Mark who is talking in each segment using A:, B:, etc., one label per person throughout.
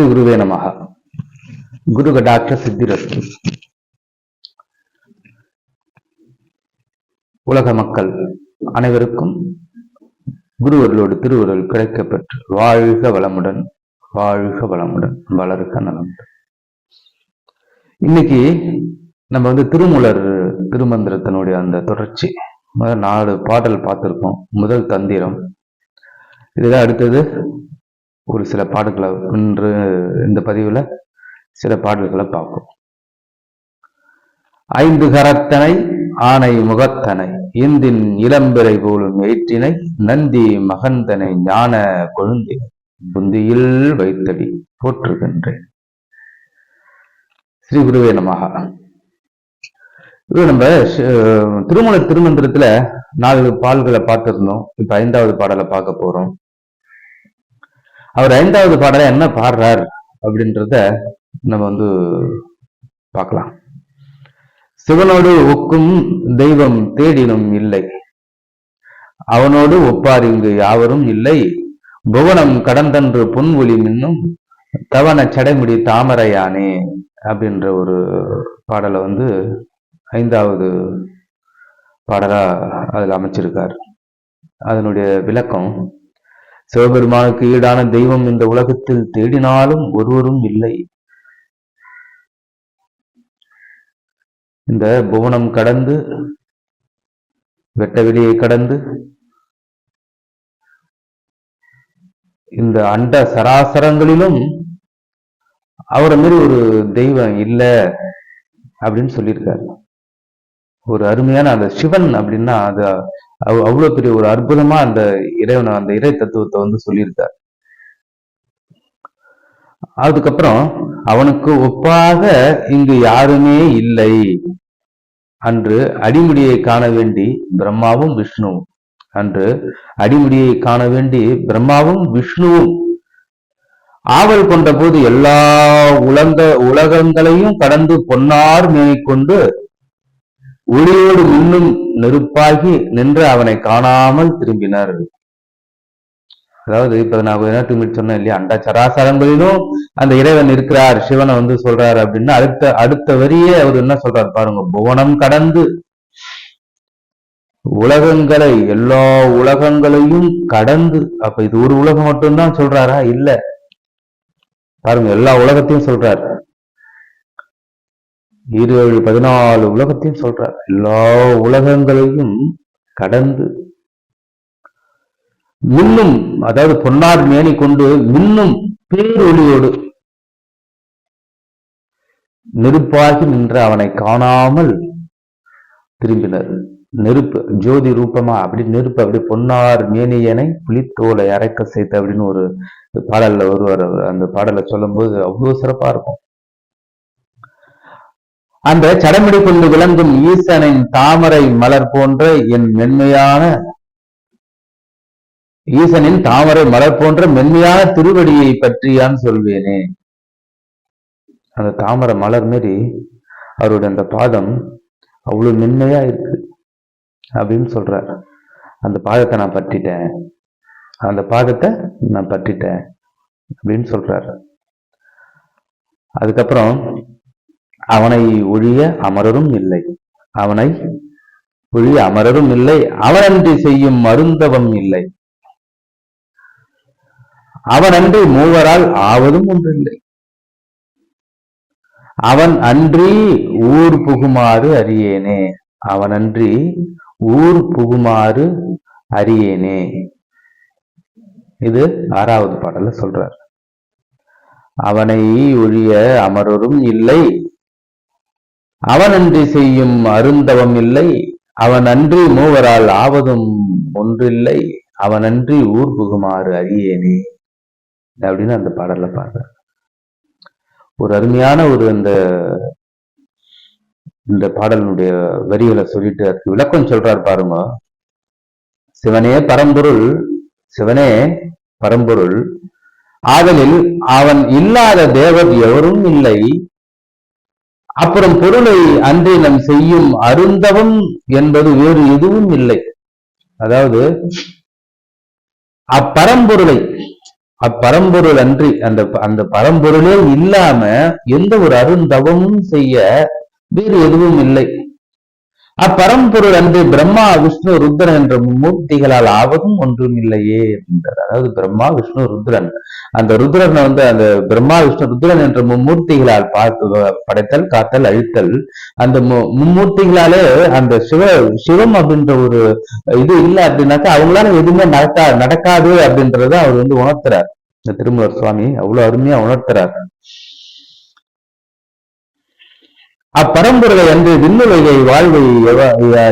A: ஸ்ரீ குருவே நமக குரு கடாட்ச சித்திரஸ்து. உலக மக்கள் அனைவருக்கும் குருவர்களோடு திருவருள் கிடைக்கப்பெற்று வாழ்க வளமுடன் வாழ்க வளமுடன் வளர்க நலமுடன். இன்னைக்கு நம்ம வந்து திருமூலர் திருமந்திரத்தினுடைய அந்த தொடர்ச்சி முதல் நாலு பாடல் பார்த்துருக்கோம் முதல் தந்திரம். இதுதான் அடுத்தது. ஒரு சில பாடல்களை இன்று இந்த பதிவுல சில பாடல்களை பார்ப்போம். ஐந்து கரத்தனை ஆனை முகத்தனை இந்தின் இளம்பிறை போலும் ஏற்றினை நந்தி மகந்தனை ஞான கொழுந்தினை புந்தியில் வைத்தடி போற்றுகின்றேன். ஸ்ரீ குருவே நமகா இது நம்ம திருமண திருமந்திரத்துல நாலு பாடல்களை பார்த்துருந்தோம். இப்ப ஐந்தாவது பாடலை பார்க்க போறோம். அவர் ஐந்தாவது பாடலை என்ன பாடுறார் அப்படின்றத நம்ம வந்து பார்க்கலாம். சிவனோடு ஒக்கும் தெய்வம் தேடினும் இல்லை. அவனோடு ஒப்பார் இங்கு யாவரும் இல்லை. புவனம் கடந்தன்று பொன்ஒளி மின்னும் தவன சடைமுடி தாமரையானே அப்படின்ற ஒரு பாடலை வந்து ஐந்தாவது பாடலா அதில் அமைச்சிருக்கார். அதனுடைய விளக்கம் சிவபெருமானுக்கு ஈடான தெய்வம் இந்த உலகத்தில் தேடினாலும் ஒருவரும் இல்லை. இந்த புவனம் கடந்து வெட்ட வெளியை கடந்து இந்த அண்ட சராசரங்களிலும் அவரை மாதிரி ஒரு தெய்வம் இல்லை அப்படின்னு சொல்லியிருக்காரு. ஒரு அருமையான அந்த சிவன் அப்படின்னா அது அவ்வளவு பெரிய ஒரு அற்புதமா அந்த இறைவனை அந்த இறை தத்துவத்தை வந்து சொல்லியிருக்கார். அதுக்கப்புறம் அவனுக்கு ஒப்பாக இங்கு யாருமே இல்லை. அன்று அடிமுடியை காண வேண்டி பிரம்மாவும் விஷ்ணுவும் அன்று அடிமுடியை காண வேண்டி பிரம்மாவும் விஷ்ணுவும் ஆவல் கொண்ட போது எல்லா உலக உலகங்களையும் கடந்து பொன்னார் மேற்கொண்டு ஒளியோடு முன்னும் நெருப்பாகி நின்று அவனை காணாமல் திரும்பினர். அதாவது இப்ப நான் கொஞ்ச நேரத்துக்கு முன்னாடி சொன்னேன் இல்லையா? அண்ட சராசரங்களிலும் அந்த இறைவன் இருக்கிறார் சிவனை வந்து சொல்றாரு அப்படின்னா அடுத்த அடுத்த வரியே அவர் என்ன சொல்றாரு பாருங்க புவனம் கடந்து. உலகங்களை எல்லா உலகங்களையும் கடந்து. அப்ப இது ஒரு உலகம் மட்டும்தான் சொல்றாரா? இல்ல. பாருங்க எல்லா உலகத்தையும் சொல்றாரு. இருபது பதினாலு உலகத்தையும் சொல்றார். எல்லா உலகங்களையும் கடந்து இன்னும் அதாவது பொன்னார் மேனி கொண்டு இன்னும் பேரொளியோடு நெருப்பாகி நின்ற அவனை காணாமல் திரும்பினர். நெருப்பு ஜோதி ரூபமா அப்படி நெருப்பு அப்படி பொன்னார் மேனியனை புலித்தோலை அரைக்க செய்த அப்படின்னு ஒரு பாடல்ல வருவார் அந்த பாடலை சொல்லும்போது அவ்வளவு சிறப்பா இருக்கும். அந்த சடமிடி கொண்டு விளங்கும் ஈசனின் தாமரை மலர் போன்ற என் மென்மையான ஈசனின் தாமரை மலர் போன்ற மென்மையான திருவடியை பற்றியான் சொல்வேனே? அந்த தாமரை மலர் மாரி அவருடைய அந்த பாதம் அவ்வளவு மென்மையா இருக்கு அப்படின்னு சொல்றார். அந்த பாதத்தை நான் பற்றிட்டேன். அந்த பாதத்தை நான் பற்றிட்டேன் அப்படின்னு சொல்றாரு. அதுக்கப்புறம் அவனை ஒழிய அமரரும் இல்லை. அவனை ஒழிய அமரரும் இல்லை. அவனன்றி செய்யும் மருந்தவம் இல்லை. அவன் அன்றி மூவரால் ஆவதும் ஒன்றில்லை. அவன் அன்றி ஊர் புகுமாறு அறியேனே. அவனன்றி ஊர் புகுமாறு அறியேனே. இது ஆறாவது பாடல சொல்றார். அவனை ஒழிய அமரரும் இல்லை. அவனன்றி செய்யும் அருந்தவம் இல்லை அவன் அன்றி மூவரால் ஆவதும் ஒன்றில்லை அவனன்றி ஊர் புகுமாறு அறியேனே அப்படின்னு அந்த பாடல்ல பாடுற ஒரு அருமையான ஒரு அந்த இந்த பாடலினுடைய வரிகளை சொல்லிட்டு அதுக்கு விளக்கம் சொல்றார் பாருங்க சிவனே பரம்பொருள் சிவனே பரம்பொருள் ஆதலில் அவன் இல்லாத தேவர் எவரும் இல்லை. அப்புறம் பொருளை அன்றி நம் செய்யும் அருந்தவம் என்பது வேறு எதுவும் இல்லை. அதாவது அப்பரம்பொருளை அப்பரம்பொருள் அன்றி அந்த அந்த பரம்பொருளே இல்லாம எந்த ஒரு அருந்தவமும் செய்ய வேறு எதுவும் இல்லை. அப்பரம்பொருள் அன்று பிரம்மா விஷ்ணு ருத்ரன் என்ற மூர்த்திகளால் ஆவதும் ஒன்றும் இல்லையே அப்படின்றார் அதாவது பிரம்மா விஷ்ணு ருத்ரன். அந்த ருத்ரனை வந்து அந்த பிரம்மா விஷ்ணு ருத்ரன் என்ற மும்மூர்த்திகளால் பார்த்து படைத்தல் காத்தல் அழித்தல் அந்த மு- மும்மூர்த்திகளாலே அந்த சிவ சிவம் அப்படின்ற ஒரு இது இல்லை அப்படின்னாக்கா அவங்களால எதுவுமே நடக்கா நடக்காது அப்படின்றத அவர் வந்து உணர்த்துறார். இந்த திருமூலர் சுவாமி அவ்வளவு அருமையா உணர்த்துறாரு. அப்பரம்பொருளை அன்று விண்ணுலகை வாழ்வை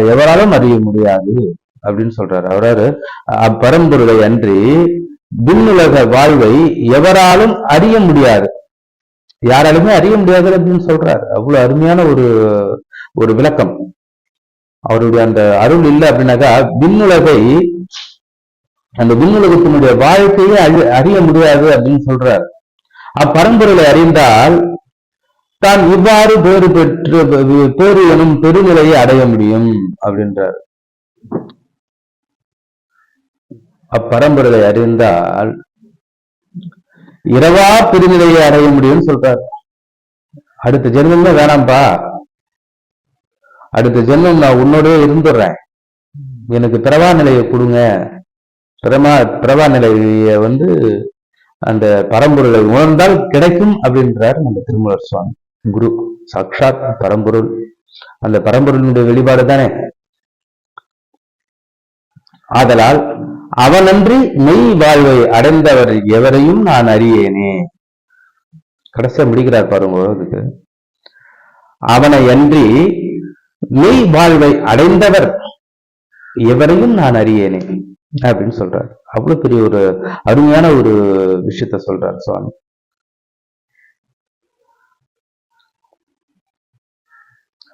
A: எவராலும் அறிய முடியாது அப்படின்னு சொல்றாரு. அவராரு அப்பரம்பொருளை அன்றி விண்ணுலக வாழ்வை எவராலும் அறிய முடியாது. யாராலுமே அறிய முடியாது அப்படின்னு சொல்றாரு. அவ்வளவு அருமையான ஒரு ஒரு விளக்கம். அவருடைய அந்த அருள் இல்லை அப்படின்னாக்கா விண்ணுலகை அந்த விண்ணுலகத்தினுடைய வாழ்க்கையை அறி- அறிய முடியாது அப்படின்னு சொல்றாரு. அப்பரம்பொருளை அறிந்தால் தான் இவ்வாறு பேறு பெற்று பேறு எனும் பெருநிலையை அடைய முடியும் அப்படின்றார். அப்பரம்பொருளை அறிந்தால் இரவா பெருநிலையை அடைய முடியும்னு சொல்றார். அடுத்த ஜென்மமே வேணாம்பா. அடுத்த ஜென்மம் நான் உன்னோடய இருந்துடுறேன். எனக்கு பிரவா நிலையை கொடுங்க. பிரமா பிரவா நிலையை வந்து அந்த பரம்பொருளை உணர்ந்தால் கிடைக்கும் அப்படின்றார் நம்ம திருமலர் சுவாமி. குரு. சாக்ஷாத் பரம்பொருள். அந்த பரம்பொருளினுடைய வெளிப்பாடு தானே? ஆதலால் அவனன்றி மெய் வாழ்வை அடைந்தவர் எவரையும் நான் அறியேனே. கடைசியா முடிக்கிறார் பாருங்க அதுக்கு. அவனை அன்றி மெய் வாழ்வை அடைந்தவர் எவரையும் நான் அறியேனே அப்படின்னு சொல்றார். அவ்வளவு பெரிய ஒரு அருமையான ஒரு விஷயத்த சொல்றார் சுவாமி.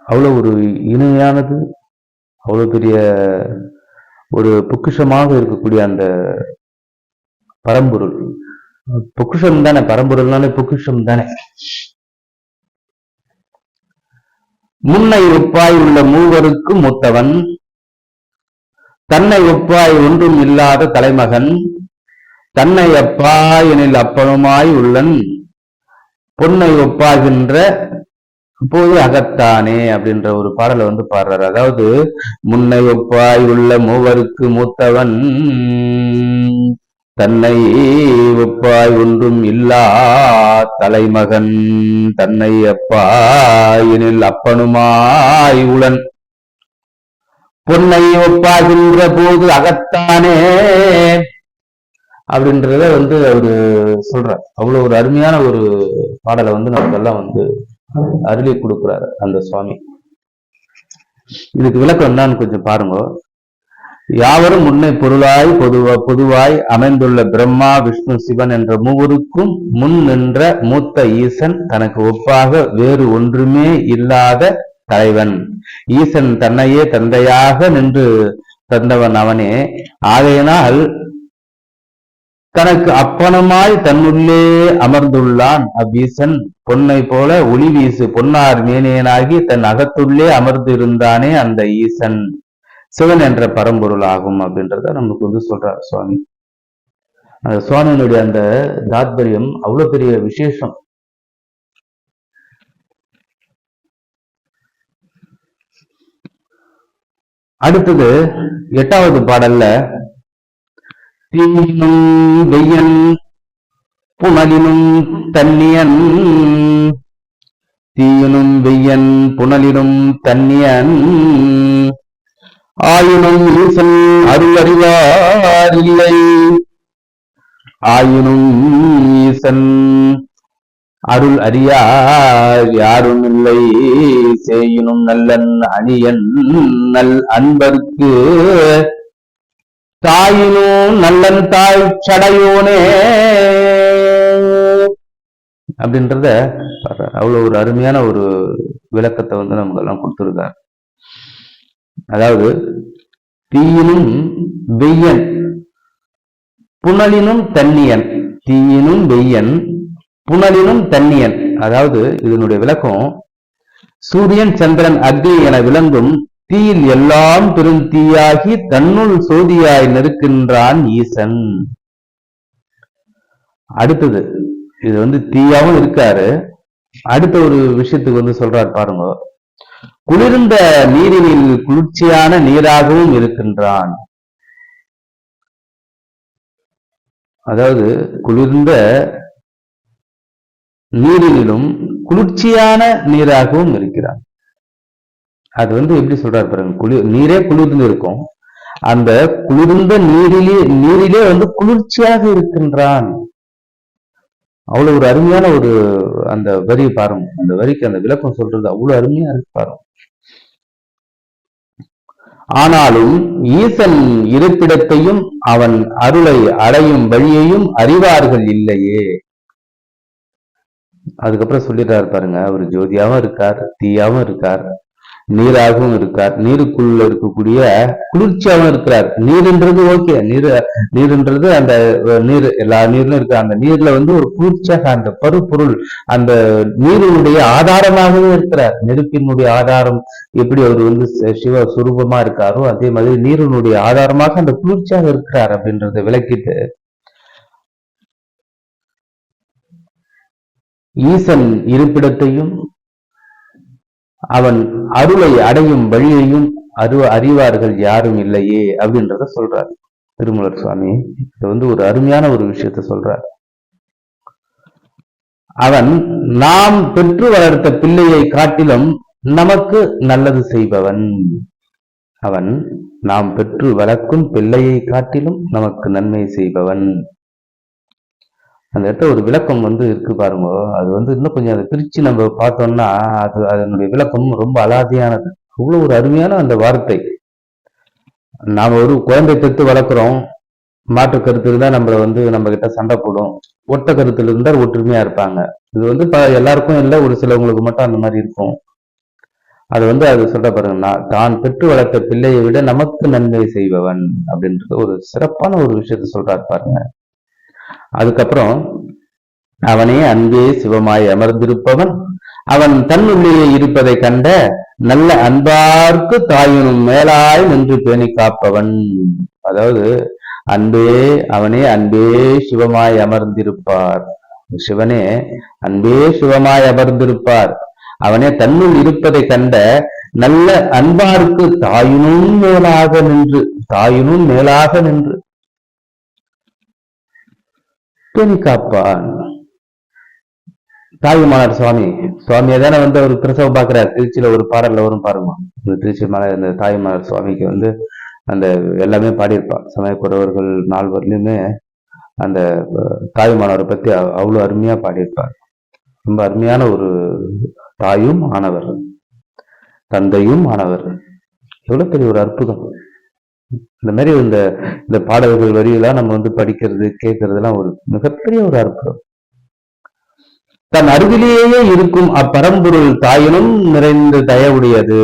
A: அவ்வளவு ஒரு இனிமையானது அவ்வளவு பெரிய ஒரு பொக்கிஷமாக இருக்கக்கூடிய அந்த பரம்பொருள். பொக்கிஷம் தானே பரம்பொருள்னாலே பொக்கிஷம் தானே. முன்னை ஒப்பாய் உள்ள மூவருக்கும் மூத்தவன் தன்னை ஒப்பாய் ஒன்றும் இல்லாத தலைமகன் தன்னை அப்பா எனில் அப்பனுமாய் உள்ளன் பொன்னை ஒப்பாகின்ற போது அகத்தானே அப்படின்ற ஒரு பாடலை வந்து பாடுறாரு. அதாவது முன்னை ஒப்பாய் உள்ள மூவருக்கு மூத்தவன் தன்னை ஒப்பாய் ஒன்றும் இல்லா தலைமகன் தன்னை அப்பாயினில் அப்பனுமாய் உளன். பொன்னை ஒப்பாகின்ற போது அகத்தானே அப்படின்றத வந்து அவரு சொல்றார். அவ்வளவு ஒரு அருமையான ஒரு பாடலை வந்து நமக்கெல்லாம் வந்து அருளி கொடுக்குறாரு அந்த சுவாமி. இதுக்கு விளக்கம் என்னன்னு கொஞ்சம் பாருங்க. யாவரும் முன்னை பொருளாய் பொதுவா பொதுவாய் அமைந்துள்ள பிரம்மா விஷ்ணு சிவன் என்ற மூவருக்கும் முன் நின்ற மூத்த ஈசன் தனக்கு ஒப்பாக வேறு ஒன்றுமே இல்லாத தலைவன். ஈசன் தன்னையே தந்தையாக நின்று தந்தவன் அவனே. ஆகையினால் தனக்கு அப்பனமாய் தன்னுள்ளே அமர்ந்துள்ளான் அவ்வீசன் பொன்னை போல ஒளி வீசு பொன்னார் மேனியனாகி தன் அகத்துள்ளே அமர்ந்திருந்தானே அந்த ஈசன். சிவன் என்ற பரம்பொருள் ஆகும் அப்படின்றத நமக்கு வந்து சொல்றார் சுவாமி. அந்த சுவாமியினுடைய அந்த தாத்பரியம் அவ்வளவு பெரிய விசேஷம். அடுத்தது எட்டாவது பாடல்ல தீயினும் வெய்யன் புனலினும் தன்னியன். தீயினும் வெய்யன் புனலினும் தன்னியன். ஆயினும் ஈசன் அருளறிவார் இல்லை. ஆயினும் ஈசன் அருள் அறியார் யாரும் இல்லை செய்யினும் நல்லன் அணியன் நல் அன்பர்க்கு தாயினோ நல்லன் தாய் சடையோனே. அப்படின்றத அவ்வளவு ஒரு அருமையான ஒரு விளக்கத்தை வந்து நமக்கு எல்லாம் கொடுத்துருக்கார். அதாவது தீயினும் வெய்யன் புனலினும் தன்னியன் தீயினும் வெய்யன் புனலினும் தன்னியன். அதாவது இதனுடைய விளக்கம் சூரியன் சந்திரன் அக்னி என விளங்கும் தீயில் எல்லாம் பெருந்தீயாகி தன்னுள் சோதியாய் நிற்கின்றான் ஈசன். அடுத்தது இது வந்து தீயாவும் இருக்காரு. அடுத்த ஒரு விஷயத்துக்கு வந்து சொல்றாரு பாருங்க. குளிர்ந்த நீரினில் குளிர்ச்சியான நீராகவும் இருக்கின்றான். அதாவது குளிர்ந்த நீரிலும் குளிர்ச்சியான நீராகவும் இருக்கிறான். அது வந்து எப்படி சொல்றாரு பாருங்க குளிர் நீரே குளிர்ந்து இருக்கும். அந்த குளிர்ந்த நீரிலே நீரிலே வந்து குளிர்ச்சியாக இருக்கின்றான். அவ்வளவு ஒரு அருமையான ஒரு அந்த வரி பாருங்க. அந்த வரிக்கு அந்த விளக்கம் சொல்றது அவ்வளவு அருமையா இருக்கு பாருங்க. ஆனாலும் ஈசன் இருப்பிடத்தையும் அவன் அருளை அடையும் வழியையும் அறிவார்கள் இல்லையே. அதுக்கப்புறம் சொல்லிட்டாரு பாருங்க அவர் ஜோதியாவும் இருக்கார் தீயாவும் இருக்கார். நீராகவும் இருக்கார் நீருக்குள்ள இருக்கக்கூடிய குளிர்ச்சியாகவும் இருக்கிறார். நீர்ன்றது ஓகே. நீர் நீர்ன்றது அந்த நீர் எல்லா நீர்லும் இருக்கு அந்த நீர்ல வந்து ஒரு குளிர்ச்சியாக அந்த பருப்பொருள் அந்த நீரினுடைய ஆதாரமாகவே இருக்கிறார். நெருப்பினுடைய ஆதாரம் எப்படி அவர் வந்து சிவ சுரூபமா இருக்காரோ அதே மாதிரி நீரினுடைய ஆதாரமாக அந்த குளிர்ச்சியாக இருக்கிறார் அப்படின்றத விளக்கிட்டு. ஈசன் இருப்பிடத்தையும் அவன் அருளை அடையும் வழியையும் அரு அறிவார்கள் யாரும் இல்லையே அப்படின்றத சொல்றார். திருமலர் சுவாமி இது வந்து ஒரு அருமையான ஒரு விஷயத்த சொல்றார். அவன் நாம் பெற்று வளர்த்த பிள்ளையை காட்டிலும் நமக்கு நல்லது செய்பவன். அவன் நாம் பெற்று வளர்க்கும் பிள்ளையை காட்டிலும் நமக்கு நன்மை செய்பவன். அந்த இடத்துல ஒரு விளக்கம் வந்து இருக்கு பாருங்க. அது வந்து இன்னும் கொஞ்சம் அதை பிரிச்சு நம்ம பார்த்தோம்னா அது அதனுடைய விளக்கம் ரொம்ப அலாதியானது. அவ்வளவு ஒரு அருமையான அந்த வார்த்தை. நாம ஒரு குழந்தை பெற்று வளர்க்குறோம். மாற்று கருத்து இருந்தா நம்மள வந்து நம்ம கிட்ட சண்டை போடும். ஒட்ட கருத்துல இருந்தால் ஒற்றுமையா இருப்பாங்க. இது வந்து ப எல்லாருக்கும் இல்லை ஒரு சிலவங்களுக்கு மட்டும் அந்த மாதிரி இருக்கும். அது வந்து அது சொல்ற பாருங்க நான் தான் பெற்று வளர்த்த பிள்ளையை விட நமக்கு நன்மை செய்பவன் அப்படின்றது ஒரு சிறப்பான ஒரு விஷயத்த சொல்றாரு பாருங்க. அதுக்கப்புறம் அவனே அன்பே சிவமாய் அமர்ந்திருப்பவன். அவன் தன்னுள்ளே இருப்பதை கண்ட நல்ல அன்பார்க்கு தாயினும் மேலாய் நின்று பேணி காப்பவன். அதாவது அன்பே அவனே அன்பே சிவமாய் அமர்ந்திருப்பார். சிவனே அன்பே சிவமாய் அமர்ந்திருப்பார். அவனே தன்னுள் இருப்பதை கண்ட நல்ல அன்பார்க்கு தாயினும் மேலாக நின்று தாயினும் மேலாக நின்று பேணி காப்பான்? தாயுமானார் சுவாமி சுவாமியை தானே வந்து அவர் பிரசவம் பார்க்கிறார். திருச்சியில ஒரு பாடல்ல வரும் பாருமா. இந்த திருச்சி மலை அந்த தாயுமானார் சுவாமிக்கு வந்து அந்த எல்லாமே பாடியிருப்பான் சமயக்குறவர்கள் நால்வர்லையுமே அந்த தாயுமானவரை பத்தி அவ்வளவு அருமையா பாடியிருப்பார். ரொம்ப அருமையான ஒரு தாயும் ஆனவர் தந்தையும் ஆனவர் எவ்வளவு பெரிய ஒரு அற்புதம். இந்த மாதிரி இந்த இந்த பாடல்கள் வரியெல்லாம் நம்ம வந்து படிக்கிறது கேட்கறதுலாம் ஒரு மிகப்பெரிய ஒரு அற்புதம். தன் அருகிலேயே இருக்கும் அப்பரம்பொருள் தாயினும் நிறைந்த தயவுடையது.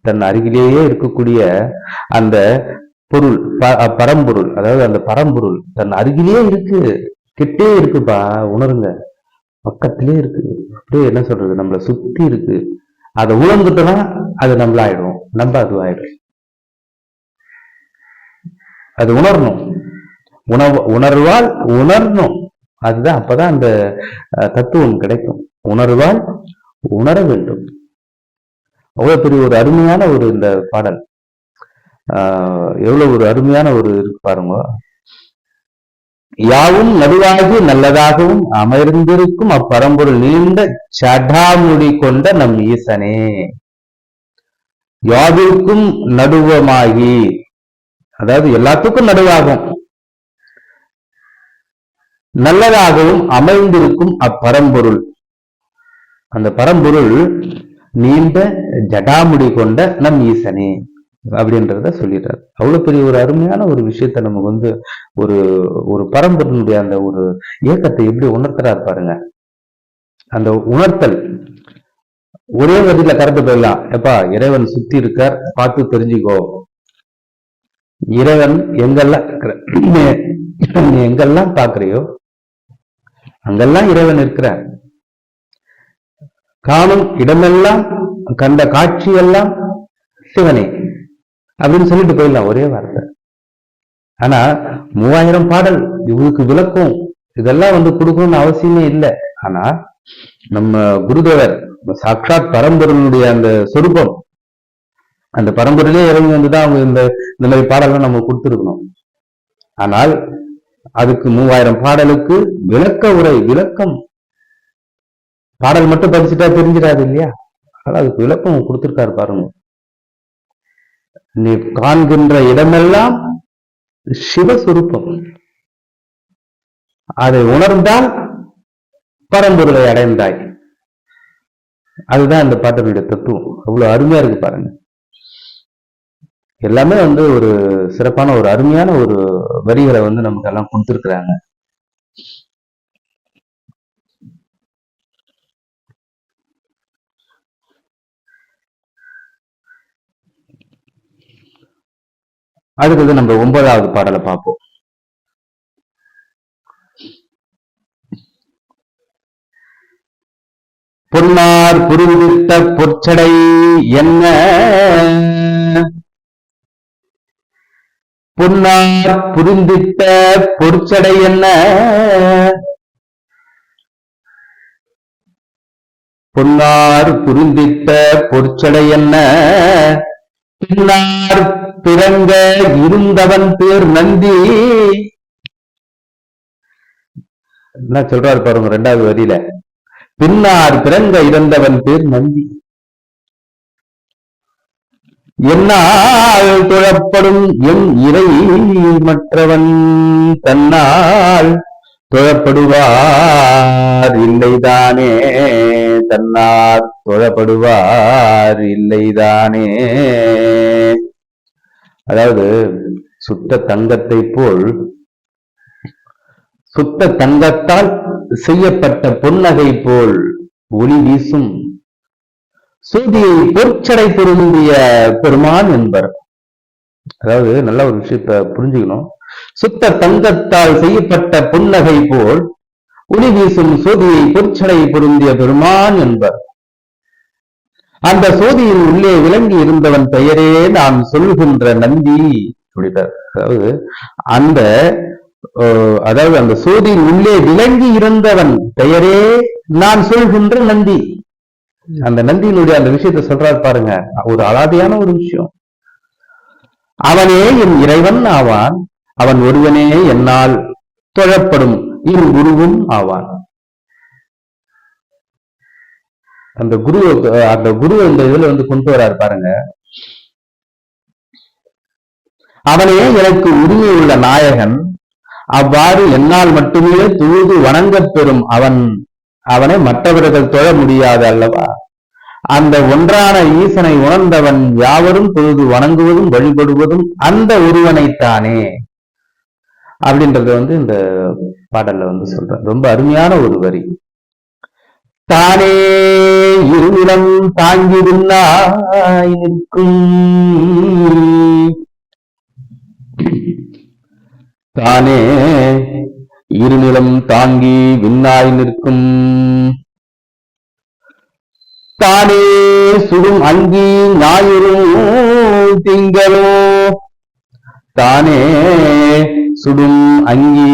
A: தன் அருகிலேயே இருக்கக்கூடிய அந்த பொருள் பரம்பொருள் அதாவது அந்த பரம்பொருள் தன் அருகிலேயே இருக்கு. கிட்டே இருக்குப்பா உணருங்க. பக்கத்திலே இருக்கு. அப்படியே என்ன சொல்றது? நம்மளை சுத்தி இருக்கு. அதை உணர்ந்துட்டோம்னா அது நம்மளாயிடும். நம்ம அது ஆயிடும். அது உணரணும். உணவு உணர்வால் உணரணும். அதுதான் அப்பதான் அந்த தத்துவம் கிடைக்கும். உணர்வால் உணர வேண்டும். அவ்வளவு பெரிய ஒரு அருமையான ஒரு இந்த பாடல். ஆஹ் எவ்வளவு ஒரு அருமையான ஒரு இருக்கு பாருங்க. யாவும் நடுவாகி நல்லதாகவும் அமர்ந்திருக்கும் அப்பரம்பொருள் நீண்ட சடாமுடி கொண்ட நம் ஈசனே. யாவிற்கும் நடுவமாகி அதாவது எல்லாத்துக்கும் நடுவாகும். நல்லதாகவும் அமைந்திருக்கும் அப்பரம்பொருள். அந்த பரம்பொருள் நீண்ட ஜடாமுடி கொண்ட நம் ஈசனே அப்படின்றத சொல்லிடுறாரு. அவ்வளவு பெரிய ஒரு அருமையான ஒரு விஷயத்த நமக்கு வந்து ஒரு ஒரு பரம்பொருளுடைய அந்த ஒரு இயக்கத்தை எப்படி உணர்த்துறாரு பாருங்க. அந்த உணர்த்தல் ஒரே வதியில கறந்து போயிடலாம். எப்பா இறைவன் சுத்தி இருக்கார் பார்த்து தெரிஞ்சுக்கோ. இறைவன் எங்கெல்லாம் நீ எங்கெல்லாம் பாக்குறியோ அங்கெல்லாம் இறைவன் இருக்கிறார். காணும் இடமெல்லாம் கண்ட காட்சியெல்லாம் சிவனே அப்படின்னு சொல்லிட்டு போயிடலாம் ஒரே வார்த்தை. ஆனா மூவாயிரம் பாடல் இவருக்கு விளக்கம் இதெல்லாம் வந்து கொடுக்கணும்னு அவசியமே இல்லை. ஆனா நம்ம குருதேவர் சாட்சாத் பரம்பொருளுடைய அந்த சொரூபம் அந்த பரம்பரையிலே இறங்கி வந்துதான் அவங்க இந்த இந்த மாதிரி பாடல்கள் நம்ம கொடுத்துருக்கணும். ஆனால் அதுக்கு மூவாயிரம் பாடலுக்கு விளக்க உரை விளக்கம். பாடல் மட்டும் படிச்சுட்டா தெரிஞ்சிடாது இல்லையா? ஆனால் அதுக்கு விளக்கம் கொடுத்திருக்காரு பாருங்க. நீ காண்கின்ற இடமெல்லாம் சிவஸ்வரூபம். அதை உணர்ந்தால் பரம்பொருளை அடைந்தாய். அதுதான் அந்த பாட்டினுடைய தத்துவம். அவ்வளவு அருமையா இருக்கு பாருங்க. எல்லாமே வந்து ஒரு சிறப்பான ஒரு அருமையான ஒரு வரிகளை வந்து நமக்கு எல்லாம் கொடுத்துருக்குறாங்க. அடுத்தது நம்ம ஒன்பதாவது பாடலை பார்ப்போம். பொன்னார் புரிவித்த பொற்சடை என்ன? பொன்னார் புரிந்திட்ட பொற்சடை என்ன? பொன்னார் புரிந்திட்ட பொற்சடை என்ன? பின்னார் பிறங்க இருந்தவன் பேர் நந்தி. என்ன சொல்றாரு பாருங்க ரெண்டாவது வரியில. பின்னார் பிறங்க இறந்தவன் பேர் நந்தி. என்னால் தொழப்படும் என் இறை மற்றவன் தன்னால் தொழப்படுவார் இல்லைதானே? தன்னார் தொழப்படுவார் இல்லைதானே? அதாவது சுத்த தங்கத்தை போல் சுத்த தங்கத்தால் செய்யப்பட்ட பொன்னகை போல் ஒளி வீசும் சூதியை பொற்சடை பொருந்திய பெருமான் என்பர். அதாவது நல்ல ஒரு விஷயத்த புரிஞ்சுக்கணும். சுத்த தங்கத்தால் செய்யப்பட்ட புன்னகை போல் ஒளி வீசும் சோதியை பொற்சடை பொருந்திய பெருமான் என்பர். அந்த சோதியின் உள்ளே விளங்கி இருந்தவன் பெயரே நான் சொல்கின்ற நந்தி அப்படின்றார் அதாவது அந்த அதாவது அந்த சோதியின் உள்ளே விளங்கி இருந்தவன் பெயரே நான் சொல்கின்ற நந்தி. அந்த நந்தியினுடைய அந்த விஷயத்தை சொல்றாரு பாருங்க. ஒரு அலாதியான ஒரு விஷயம். அவனே என் இறைவன் ஆவான். அவன் ஒருவனே என்னால் தொழப்படும். என் குருவும் ஆவான். அந்த குரு அந்த குரு இந்த இதுல வந்து கொண்டு வராரு பாருங்க. அவனே எனக்கு உரிமை உள்ள நாயகன். அவ்வாறு என்னால் மட்டுமே தொழுது வணங்கப் பெறும் அவன் அவனை மற்றவர்கள் தொழ முடியாது அல்லவா? அந்த ஒன்றான ஈசனை உணர்ந்தவன் யாவரும் தொழுது வணங்குவதும் வழிபடுவதும் அந்த ஒருவனைத்தானே? அப்படின்றத வந்து இந்த பாடல்ல வந்து சொல்றேன் ரொம்ப அருமையான ஒரு வரி. தானே இருநிலம் தாங்கி நிற்கும் தானே இருநிலம் தாங்கி விண்ணாய் நிற்கும். தானே சுடும் அங்கி ஞாயிறும் திங்களோ? தானே சுடும் அங்கி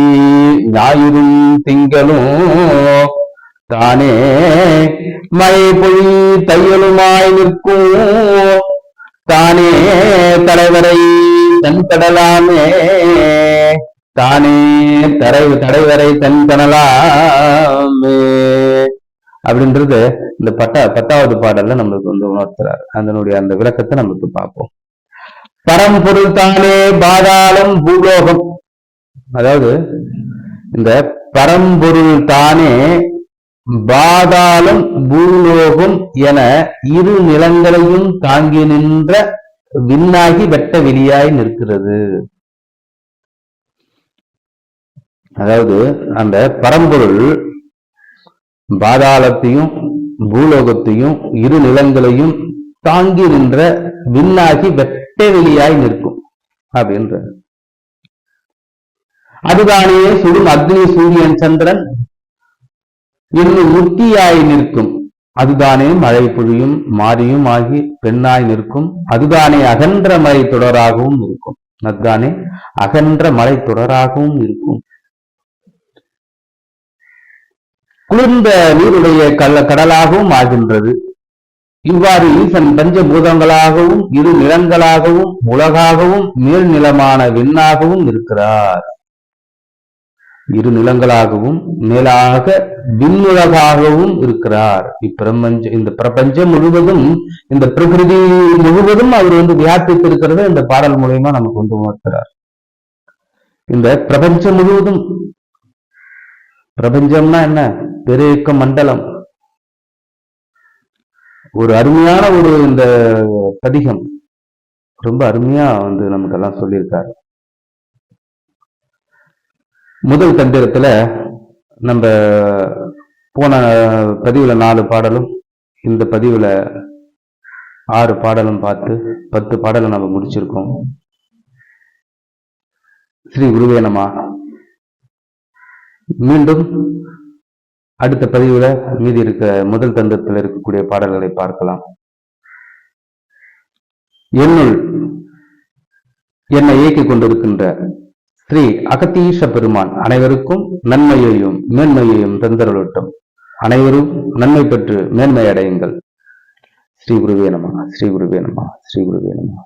A: ஞாயிறும் திங்களும் தானே மழை பொழி தையலுமாய் நிற்கும். தானே தலைவரை தன் கடலாமே? தானே தரை தடைவரை தன் தனலா அப்படின்றது இந்த பட்டா பத்தாவது பாடல்ல நம்மளுக்கு வந்து உணர்த்துறாரு. அதனுடைய அந்த விளக்கத்தை நம்மளுக்கு பார்ப்போம். பரம்பொருள் தானே பாதாளம் பூலோகம். அதாவது இந்த பரம்பொருள் தானே பாதாளம் பூலோகம் என இரு நிலங்களையும் தாங்கி நின்ற விண்ணாகி வெட்ட வெளியாய் நிற்கிறது. அதாவது அந்த பரம்பொருள் பாதாளத்தையும் பூலோகத்தையும் இரு நிலங்களையும் தாங்கி நின்ற விண்ணாகி வெட்ட வெளியாய் நிற்கும் அப்படின்ற. அதுதானே சுடும் அக்னி சூரியன் சந்திரன் இன்னும் முக்கியாய் நிற்கும். அதுதானே மழை பொழியும் மாரியும் ஆகி பெண்ணாய் நிற்கும். அதுதானே அகன்ற மழை தொடராகவும் இருக்கும். அதுதானே அகன்ற மலை தொடராகவும் இருக்கும். குளிர்ந்த நீருடைய கள்ள கடலாகவும் ஆகின்றது. இவ்வாறு ஈசன் பஞ்சபூதங்களாகவும் இரு நிலங்களாகவும் உலகாகவும் மேல் நிலமான விண்ணாகவும் இருக்கிறார். இரு நிலங்களாகவும் மேலாக விண்ணுலகாகவும் இருக்கிறார். இப்பிரபஞ்ச இந்த பிரபஞ்சம் முழுவதும் இந்த பிரகிருதி முழுவதும் அவர் வந்து வியாபித்திருக்கிறத இந்த பாடல் மூலயமா நமக்கு வந்து உணர்த்துறார். இந்த பிரபஞ்சம் முழுவதும் பிரபஞ்சம்னா என்ன? பெருக்க மண்டலம். ஒரு அருமையான ஒரு இந்த பதிகம். ரொம்ப அருமையா வந்து நமக்கு எல்லாம் சொல்லியிருக்காரு. முதல் தந்திரத்துல நம்ம போன பதிவுல நாலு பாடலும் இந்த பதிவுல ஆறு பாடலும் பார்த்து பத்து பாடலும் நம்ம முடிச்சிருக்கோம். ஸ்ரீ குருவேனமா மீண்டும் அடுத்த பதிவுல மீதி இருக்க முதல் தந்தத்தில் இருக்கக்கூடிய பாடல்களை பார்க்கலாம். என்னுள் என்னை இயக்கிக் கொண்டிருக்கின்ற ஸ்ரீ அகத்தீஷ பெருமான் அனைவருக்கும் நன்மையையும் மேன்மையையும் தந்தருளட்டும். அனைவரும் நன்மை பெற்று மேன்மை அடையுங்கள் ஸ்ரீ குருவே நம ஸ்ரீ குருவே நம ஸ்ரீ குருவே நம.